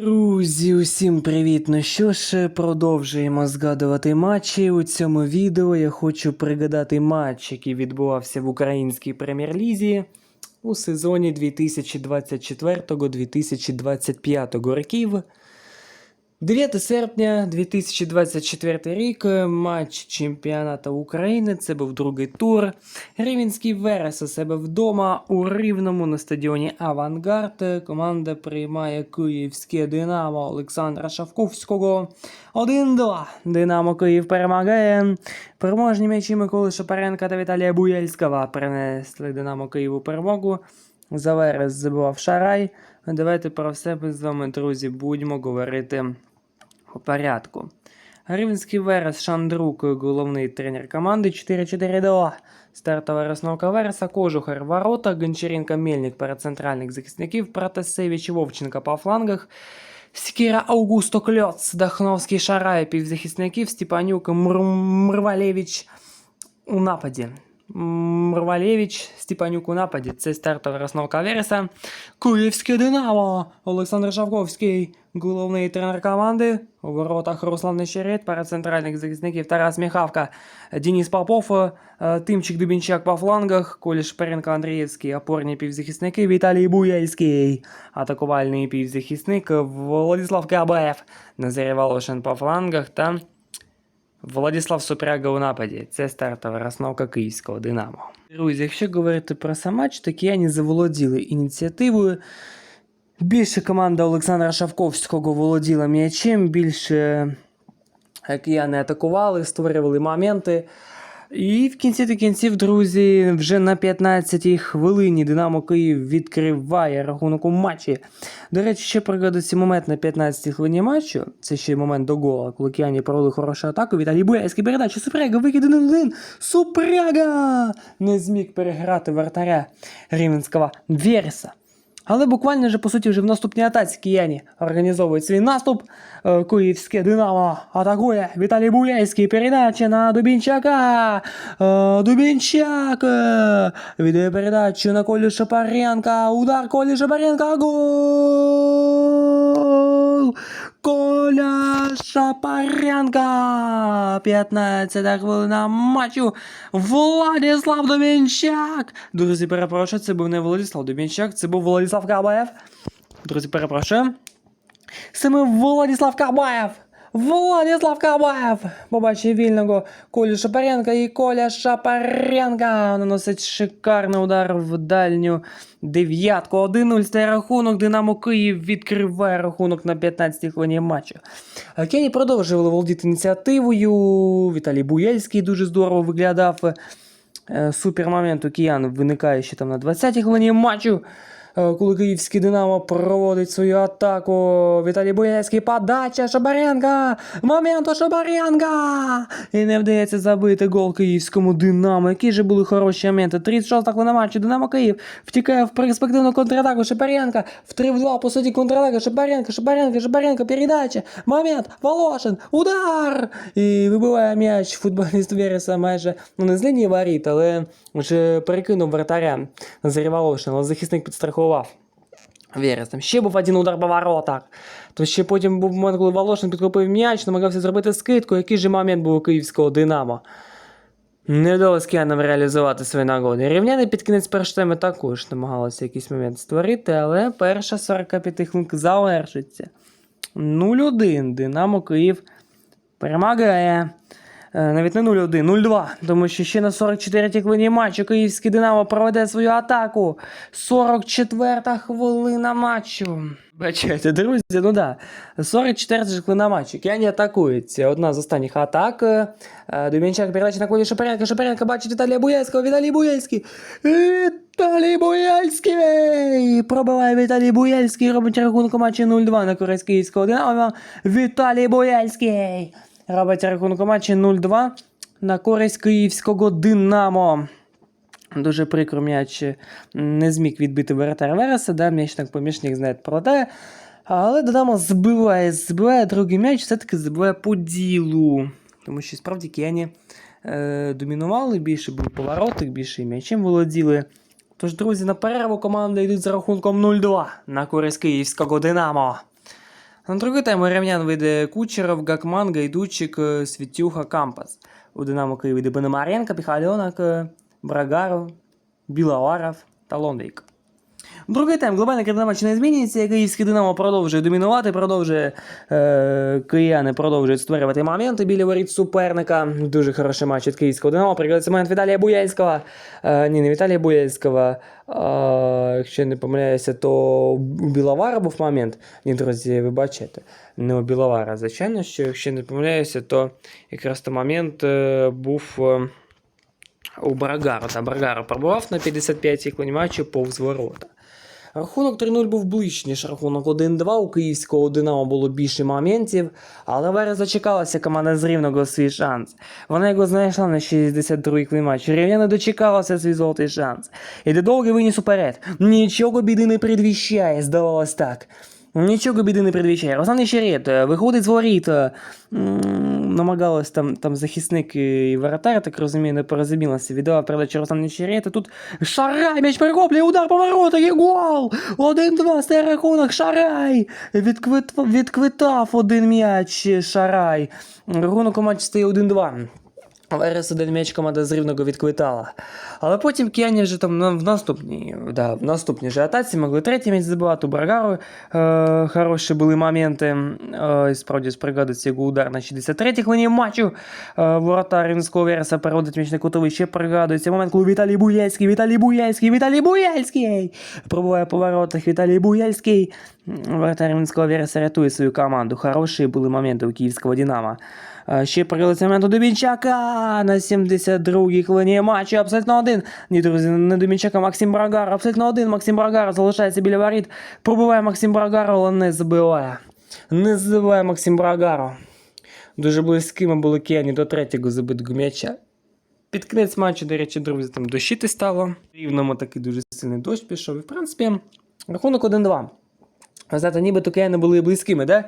Друзі, усім привіт! Ну що ж, продовжуємо згадувати матчі. У цьому відео я хочу пригадати матч, який відбувався в українській прем'єр-лізі у сезоні 2024-2025 років. 9 серпня 2024 рік, матч чемпіонату України. Це був другий тур. Рівенський Верес у себе вдома у Рівному на стадіоні Авангард. Команда приймає київське Динамо Олександра Шавковського. 1-2. Динамо Київ перемагає. Переможні м'ячі Миколи Шапаренка та Віталія Буяльського принесли Динамо Києву перемогу. За Верес забивав Шарай. Давайте про все ми з вами, друзі, будемо говорити у порядку. Рівненський Верес Шандрук, головний тренер команди 4-4-2. Стартова розновка Вереса, Кожухар ворота, Гончаренко Мельник перед центральних захисників, Протасевич і Вовченко по флангах. Скіра Аугусто Кльоц, Дахновський Шарай півзахисників, Степанюк Мр... Мрвалевич у нападі. Мрвалєвич, Степанюк у нападі. Це стартова розновка Вереса. Київське Динамо. Олександр Шавковський, головний тренер команди. У воротах Руслан Нещерет, перед центральних захисників Тарас Міхавка, Денис Попов, е, Тимчик Дубінчак по флангах, Колі Шперенко Андрієвський, опорні півзахисники, Віталій Буяльський, атакувальний півзахисник, Владислав Кабаєв, Назарій Волошин по флангах та Владислав Супряга у нападі. Це стартова розновка київського Динамо. Друзі, якщо говорити про сам матч, то кияні заволоділи ініціативою. Більше команда Олександра Шавковського володіла м'ячем, більше кияни атакували, створювали моменти. І в кінці до кінців, друзі, вже на 15-й хвилині Динамо Київ відкриває рахунок у матчі. До речі, ще пригадую цей момент на 15-й хвилині матчу. Це ще момент до гола, коли кияні провели хорошу атаку. Віталій Буяйський передача Супряга, викид 1-1. Супряга! Не зміг переграти вратаря Рівненського Вереса. Але буквально же, по суті, вже в наступній атаці кияні організовують свій наступ. Е, Київське Динамо атакує Віталій Буяйський. Передача на Дубінчака. Е, Дубінчак е, віддає передачу на Колі Шапаренка. Удар Колі Шапаренка. Гол! Коля Шапаренка. 15 хвилина матчу. Владислав Домінчак. Друзі, перепрошую, це був не Владислав Домінчак, це був Владислав Кабаєв. Друзі, перепрошую. Саме Владислав Кабаєв. Владислав Кабаєв. Побачив вільного Колю Шапаренка і Коля Шапаренка наносить шикарний удар в дальню дев'ятку. 1-0 стає рахунок. Динамо Київ відкриває рахунок на 15-й хвилині матчу. Кені продовжували володіти ініціативою. Віталій Буяльський дуже здорово виглядав. Е, Супер момент у киян виникає ще там на 20-й хвилині матчу. Е, Коли київський Динамо проводить свою атаку. Віталій Бояцький, подача Шабаренка! Момент у Шабаренка! І не вдається забити гол київському Динамо. Які ж були хороші моменти. 36 хвилина матчу. Динамо Київ втікає в перспективну контратаку Шабаренка. В 3 в 2 по суті контратака Шабаренка, Шабаренка, Шабаренка, передача. Момент, Волошин, удар! І вибиває м'яч футболіст Вереса майже, ну не з лінії воріт, але вже перекинув вратаря Назарі але захисник підстрахував. Верес. Там ще був один удар по воротах. То ще потім був момент, коли Волошин підхопив м'яч, намагався зробити скидку. Який же момент був у київського Динамо? Не вдалося киянам реалізувати свої нагоди. Рівняни під кінець першого тайми також намагалися якийсь момент створити, але перша 45 хвилинка завершиться. 0-1. Динамо Київ перемагає. Е, Навіть не 0-1, 0-2. Тому що ще на 44-й хвилині матчу київський Динамо проведе свою атаку. 44-та хвилина матчу. Бачите, друзі, ну да. 44-та хвилина матчу. Кияні атакують. Це одна з останніх атак. Е, Дубінчак передача на колі Шапаренка. Шапаренка бачить Віталія Буяльського. Віталій Буяльський. Віталій Буяльський. Пробиває Віталій Буяльський. Робить рахунок матчі 0-2 на користь київського Динамо. Віталій Буяльський. Робить рахунок матчі 0-2 на користь київського Динамо. Дуже прикро м'яч не зміг відбити воротар Вереса, да, м'яч так помічник знає про те. Але Динамо збиває, збиває другий м'яч, все-таки збиває по ділу. Тому що справді кияні е, домінували, більше були поворотик, більше м'ячем володіли. Тож, друзі, на перерву команди йдуть за рахунком 0-2 на користь київського Динамо. На другий тайм рівнян вийде Кучеров, Гакман, Гайдучик, е, Світюха, Кампас. У Динамо Києві вийде Пономаренко, Піхальонок, е, Брагаров, Біловаров та Лондейк. Другий тайм глобальна картина матчу не змінюється. Київський Динамо продовжує домінувати, продовжує е, кияни продовжують створювати моменти біля воріт суперника. Дуже хороший матч від київського Динамо. Пригадається момент Віталія Буяльського. Е, ні, не Віталія Буяльського. А, якщо не помиляюся, то у Біловара був момент. Ні, друзі, ви бачите, не у Біловара. Звичайно, що якщо не помиляюся, то якраз той момент е, був. е, у Брагару. Та Брагар пробував на 55-й хвилині матчу повз ворота. Рахунок 3-0 був ближче, ніж рахунок 1-2. У київського Динамо було більше моментів, але Верес зачекалася команда з Рівного свій шанс. Вона його знайшла на 62-й хвилині Рівня Рівняна дочекалася свій золотий шанс. І довго виніс уперед. Нічого біди не предвіщає, здавалось так. Нічого біди не предвіщає. Руслан Нещерет е, виходить з воріт. е, Намагалась там, там захисник і воротар, так розумію, не порозумілося. Віддавав передачу Руслан Нещерет. Тут Шарай, м'яч перехоплює, удар по воротах і гол! 1-2, стає рахунок, Шарай! Відквит... Відквитав один м'яч Шарай. Рахунок у матчі стає 1-2. Верес один м'яч команда з рівного відквитала. Але потім кияні вже там в наступній, да, в наступній же атаці могли третій м'яч забивати у Брагару. Е, хороші були моменти. Е, справді спригадується його удар на 63-й хвилині матчу. Е, воротар Рівненського Вереса переводить м'яч на кутовий. Ще пригадується момент, коли Віталій Буяльський, Віталій Буяльський, Віталій Буяльський! Пробуває по Віталій Буяльський. Воротар Рівненського Вереса рятує свою команду. Хороші були моменти у київського Динамо. Ще прилиці моменту Дубінчака на 72-й хвилині матчу. Абсолютно один. Ні, друзі, не Дубінчака, Максим Брагар. Абсолютно один. Максим Брагар залишається біля воріт. Пробиває Максим Брагар, але не забиває. Не забиває Максим Брагару. Дуже близькими були кияні до третього забитого м'яча. Під кінець матчу, до речі, друзі, там дощити стало. Рівному такий дуже сильний дощ пішов. І, в принципі, рахунок 1-2. Ви знаєте, нібито кияни були близькими, да?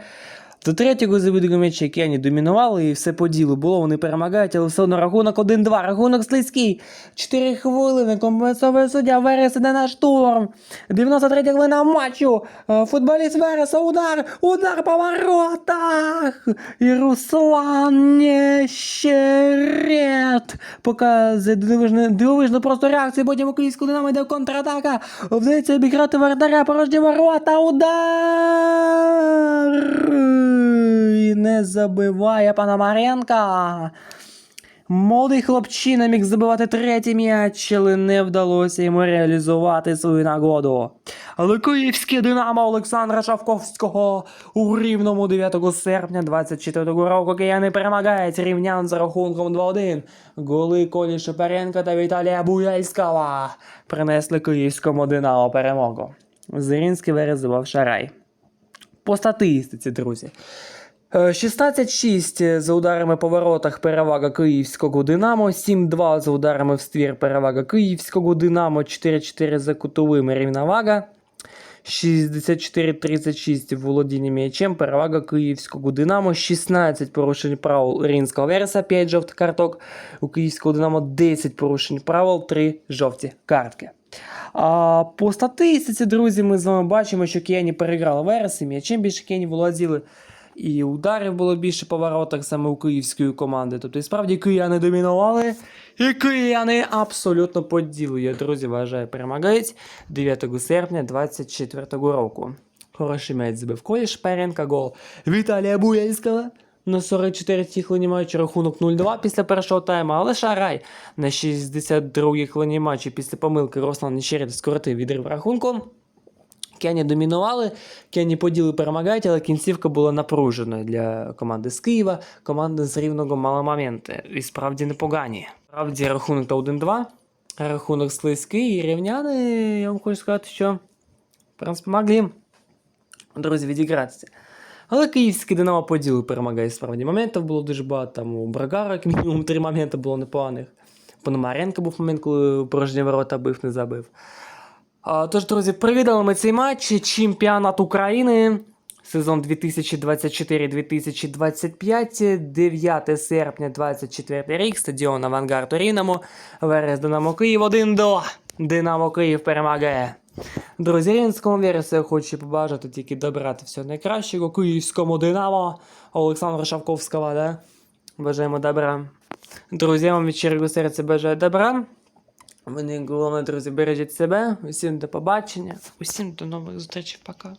До третього забитого м'яча кияні домінували і все по ділу було, вони перемагають, але все одно рахунок 1-2, рахунок слизький. 4 хвилини, компенсовує суддя, Верес іде на штурм. 93 хвилина матчу. Е, Футболіст Вереса, удар, удар по воротах. І Руслан Нещерет показує дивовижну, дивовижну просто реакцію, потім у київську динамо йде контратака. Вдається обіграти вратаря, порожні ворота, удар! І не забиває Пономаренка. Молодий хлопчина міг забивати третій м'яч, але не вдалося йому реалізувати свою нагоду. Але київське динамо Олександра Шавковського у рівному 9 серпня 24 року кияни перемагають рівнян за рахунком 2-1. Голи Колі Шепаренка та Віталія Буяльського принесли київському динамо перемогу. Зирінський вирізував шарай. По статистиці, друзі. Е, 16-6 за ударами по воротах перевага київського Динамо, 7-2 за ударами в ствір перевага київського Динамо, 4-4 за кутовими рівновага, 64-36 володіння м'ячем перевага київського Динамо, 16 порушень правил Рінського Вереса, 5 жовтих карток, у київського Динамо 10 порушень правил, 3 жовті картки. А по статистиці, друзі, ми з вами бачимо, що кияні переграли Вереси, м'ячем більше кияні володіли. І ударів було більше по воротах саме у київської команди. Тобто, і справді кияни домінували, і кияни абсолютно поділили. Друзі, вважаю, перемагають 9 серпня 24 року. Хороший м'яч забив Колі Шперенка, гол Віталія Буяльського. На 44-й хвилині матчу рахунок 0-2 після першого тайму, але Шарай на 62-й хвилині матчу після помилки Руслан Нещерет скоротив відрив рахунку. Кені домінували, Кені поділи перемагають, але кінцівка була напруженою для команди з Києва. Команда з рівного мала моменти. І справді непогані. Справді рахунок та 1-2. Рахунок слизький і рівняни, я вам хочу сказати, що в принципі могли, друзі, відігратися. Але київський Динамо поділи перемагає справді. Моментів було дуже багато. Там у Брагара, як мінімум, три моменти було непоганих. Пономаренко був момент, коли порожні ворота бив, не забив. Тож, друзі, привідали ми цей матч. Чемпіонат України. Сезон 2024-2025, 9 серпня 24 рік, стадіон Авангард у Верес Динамо Київ 1 до. Динамо Київ перемагає. Друзі, рівненському вересу хочу побажати тільки добра та всього найкращого. Київському Динамо Олександра Шавковського, да? Бажаємо добра. Друзі, я вам від щирого серця бажаю добра. Вони головне, друзі, бережіть себе. Усім до побачення. Усім до нових зустрічей. Пока.